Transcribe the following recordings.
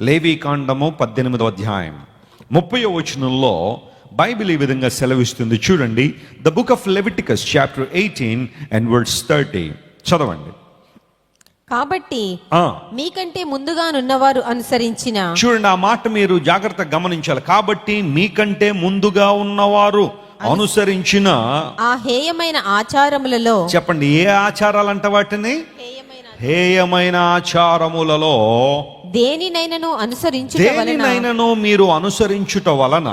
లేవి కాండము పద్దెనిమిదో అధ్యాయం. ముప్పై వచనంలో బైబిల్ ఈ విధంగా సెలవిస్తుంది. చూడండి the book of Leviticus chapter eighteen and words thirty. చదవండి. కాబట్టి మీకంటే ముందుగానున్నవారు అనుసరించిన చూడండి ఆ మాట మీరు జాగ్రత్తగా గమనించాలి. కాబట్టి మీకంటే ముందుగా ఉన్నవారు అనుసరించిన ఆ హేయమైన ఆచారములలో చెప్పండి ఏ ఆచారాలంట వాటిని? హేయమైన ఆచారములలో దేనినైనను అనుసరించుట దేనినైనను మీరు అనుసరించుట వలన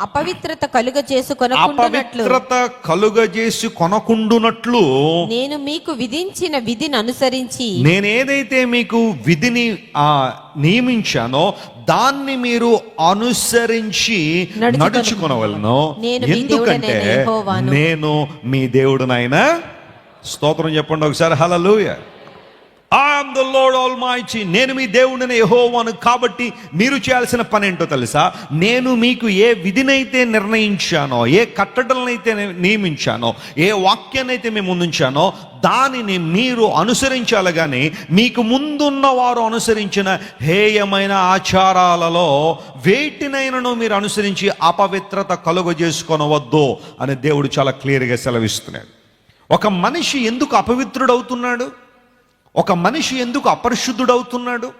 అపవిత్రత కలుగ చేసుకొనకుండునట్లు అపవిత్రత కలుగజేసి కొనకుండునట్లు. నేను మీకు విధించిన విధిని అనుసరించి నేనేదైతే మీకు విధిని ఆ నియమించానో దాన్ని మీరు అనుసరించి నడుచుకొను- నడుచుకొనవలను. ఎందుకంటే. నేను మీ దేవుడునైనా. స్తోత్రం చెప్పండి ఒకసారి. Hallelujah I'm the Lord almighty నేను మీ దేవుడిని యహోవాను కాబట్టి మీరు చేయాల్సిన పని ఏంటో తెలుసా? నేను మీకు ఏ విధినైతే నిర్ణయించానో ఏ కట్టడలనైతే నియమించానో ఏ వాక్యాన్నైతే మేము ముందుంచానో దానిని మీరు అనుసరించాలి కానీ మీకు ముందున్న వారు అనుసరించిన హేయమైన ఆచారాలలో వేటినైనను మీరు అనుసరించి అపవిత్రత కలుగజేసుకొనవద్దు అని దేవుడు చాలా క్లియర్గా సెలవిస్తున్నాడు. ఒక మనిషి ఎందుకు అపవిత్రుడవుతున్నాడు? ఒక మనిషి ఎందుకు అపరిశుద్ధుడవుతున్నాడు?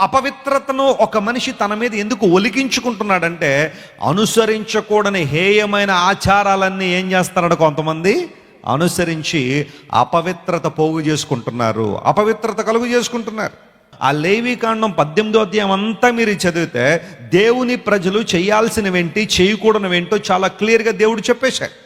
అపవిత్రతను ఒక మనిషి తన మీద ఎందుకు ఒలికించుకుంటున్నాడంటే అనుసరించకూడని హేయమైన ఆచారాలన్నీ ఏం చేస్తున్నాడు కొంతమంది? అనుసరించి అపవిత్రత పోగు చేసుకుంటున్నారు. అపవిత్రత కలుగు చేసుకుంటున్నారు. ఆ లేవి కాండం పద్దెనిమిదో అధ్యాయం అంతా మీరు చదివితే దేవుని ప్రజలు చేయాల్సినవేంటి చేయకూడనివేంటో చాలా క్లియర్గా దేవుడు చెప్పేశాడు.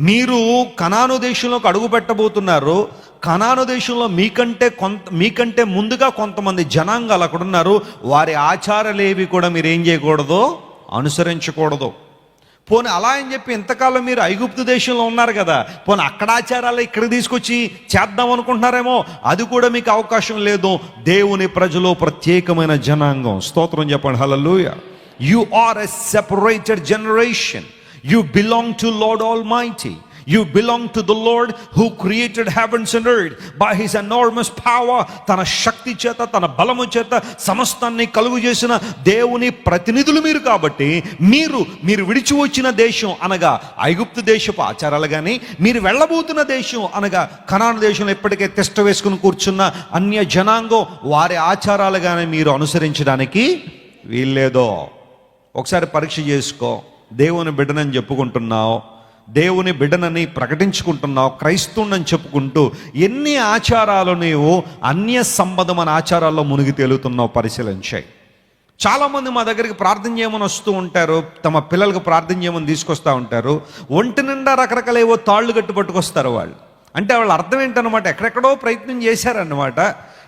మీరు కనాను దేశంలోకి అడుగు పెట్టబోతున్నారు కనాను దేశంలో మీకంటే కొంత మీకంటే ముందుగా కొంతమంది జనాంగాలు అక్కడ ఉన్నారు. వారి ఆచారాలేవి కూడా మీరు ఏం చేయకూడదు? అనుసరించకూడదు. పోనీ అలా అని చెప్పి ఇంతకాలం మీరు ఐగుప్తు దేశంలో ఉన్నారు కదా. పోనీ అక్కడ ఆచారాలు ఇక్కడ తీసుకొచ్చి చేద్దాం అనుకుంటున్నారేమో? అది కూడా మీకు అవకాశం లేదు. దేవుని ప్రజలు ప్రత్యేకమైన జనాంగం. స్తోత్రం చెప్పండి. Hallelujah you are a separated generation you belong to Lord almighty you belong to the Lord who created heavens and earth by his enormous power తన శక్తి చేత తన బలము చేత సమస్తాన్ని కలుగు చేసిన దేవుని ప్రతినిధులు మీరు కాబట్టి మీరు మీరు విడిచి వచ్చిన దేశం అనగా ఐగుప్తు దేశపు ఆచారాలు కానీ మీరు వెళ్ళబోతున్న దేశం అనగా కనాన దేశంలో ఇప్పటికే తిష్ట వేసుకుని కూర్చున్న అన్య జనాంగం వారి ఆచారాలు కానీ మీరు అనుసరించడానికి వీల్లేదో. ఒకసారి పరీక్ష చేసుకో. దేవుని బిడ్డనని చెప్పుకుంటున్నావు. దేవుని బిడ్డనని ప్రకటించుకుంటున్నావు క్రైస్తవునని చెప్పుకుంటూ ఎన్ని ఆచారాలు నీవు అన్య సంబంధమైన ఆచారాల్లో మునిగి తేలుతున్నావు పరిశీలించాయి చాలామంది మా దగ్గరికి ప్రార్థన చేయమని వస్తూ ఉంటారు తమ పిల్లలకు ప్రార్థన చేయమని తీసుకొస్తూ ఉంటారు ఒంటి నిండా రకరకాల ఏవో తాళ్ళు కట్టి పట్టుకొస్తారు వాళ్ళు. అంటే వాళ్ళ అర్థం ఏంటనమాట ఎక్కడెక్కడో ప్రయత్నం చేశారన్నమాట.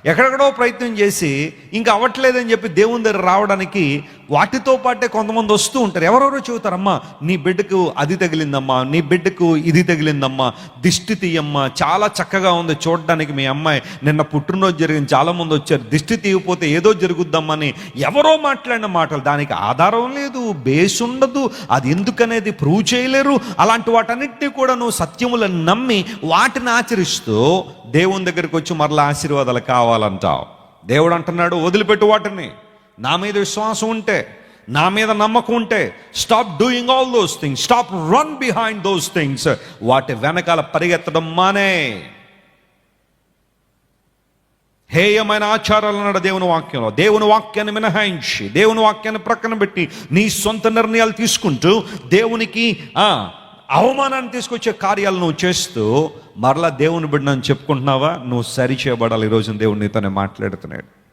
ఎక్కడెక్కడో ప్రయత్నం చేసి ఇంకా అవ్వట్లేదని చెప్పి దేవుని దగ్గర రావడానికి వాటితో పాటే కొంతమంది వస్తూ ఉంటారు. ఎవరెవరో చెబుతారమ్మా నీ బిడ్డకు అది తగిలిందమ్మా నీ బిడ్డకు ఇది తగిలిందమ్మా దిష్టి తీయమ్మా చాలా చక్కగా ఉంది చూడడానికి మీ అమ్మాయి. నిన్న పుట్టినరోజు జరిగింది చాలామంది వచ్చారు దిష్టి తీయకపోతే ఏదో జరుగుద్దమ్మని. ఎవరో మాట్లాడిన మాటలు దానికి ఆధారం లేదు బేస్ ఉండదు అది ఎందుకనేది ప్రూవ్ చేయలేరు. అలాంటి వాటన్నిటినీ కూడా నువ్వు సత్యములను నమ్మి వాటిని ఆచరిస్తూ దేవుని దగ్గరికి వచ్చి మరలా ఆశీర్వాదాలు కావాలంటావు. దేవుడు అంటున్నాడు వదిలిపెట్టు వాటిని. నా మీద విశ్వాసం ఉంటే నా మీద నమ్మకం ఉంటే stop doing all those things stop run behind those things వాటి వెనకాల పరిగెత్తడం మానే. హేయమైన ఆచారాలు అన్నాడు దేవుని వాక్యంలో. దేవుని వాక్యాన్ని మినహాయించి దేవుని వాక్యాన్ని ప్రక్కన పెట్టి నీ సొంత నిర్ణయాలు తీసుకుంటూ దేవునికి అవమానాన్ని తీసుకొచ్చే కార్యాలు నువ్వు చేస్తూ మరలా దేవుని బిడ్డనని చెప్పుకుంటున్నావా? నువ్వు సరి చేయబడాలి. ఈరోజు దేవుడు నీతోనే మాట్లాడుతున్నాడు.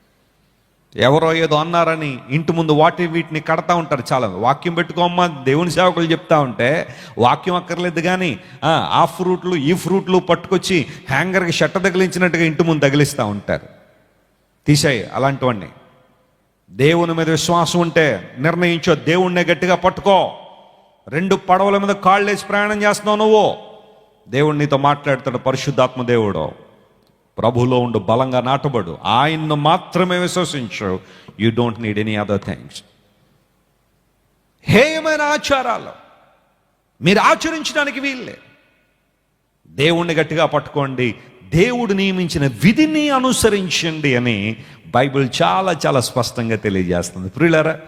ఎవరో ఏదో అన్నారని ఇంటి ముందు వాటి వీటిని కడతా ఉంటారు చాలా వాక్యం పెట్టుకోమ్మా దేవుని సేవకులు చెప్తా ఉంటే వాక్యం అక్కర్లేదు కానీ ఆ, ఫ్రూట్లు ఈ ఫ్రూట్లు పట్టుకొచ్చి హ్యాంగర్కి షట్ట తగిలించినట్టుగా ఇంటి ముందు తగిలిస్తూ ఉంటారు. తీసాయి అలాంటివన్నీ. దేవుని మీద విశ్వాసం ఉంటే నిర్ణయించో దేవుణ్ణే గట్టిగా పట్టుకో. రెండు పడవల మీద కాళ్ళు వేసి ప్రయాణం చేస్తున్నావు నువ్వు. దేవుడు నీతో మాట్లాడతాడు పరిశుద్ధాత్మ దేవుడు. ప్రభులో ఉండు బలంగా నాటబడు. ఆయన్ను మాత్రమే విశ్వసించు. You don't need any other things హేయమైన ఆచారాలు. మీరు ఆచరించడానికి వీల్లే దేవుణ్ణి గట్టిగా పట్టుకోండి. దేవుడు నియమించిన విధిని అనుసరించండి అని బైబిల్ చాలా చాలా స్పష్టంగా తెలియజేస్తుంది. ప్రియులరా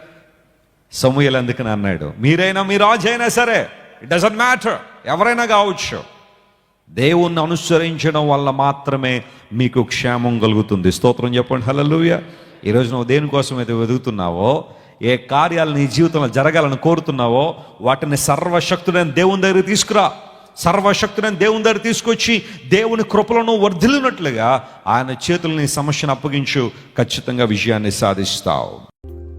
సమూహలు అందుకని అన్నాడు. మీరైనా మీ రాజు అయినా సరే ఇట్ డజంట్ మ్యాటర్ ఎవరైనా కావచ్చు. దేవుణ్ణి అనుసరించడం వల్ల మాత్రమే మీకు క్షేమం కలుగుతుంది. స్తోత్రం చెప్పండి. హలలుయ ఈరోజు నువ్వు దేనికోసం అయితే వెతుకుతున్నావో ఏ కార్యాలు నీ జీవితంలో జరగాలని కోరుతున్నావో వాటిని సర్వశక్తుడైన దేవుని దగ్గర తీసుకురా. సర్వశక్తుడైన దేవుని దగ్గర తీసుకొచ్చి దేవుని కృపలను వర్ధిల్లినట్లుగా ఆయన చేతులు నీ సమస్యను అప్పగించు. ఖచ్చితంగా విజయాన్ని సాధిస్తావు.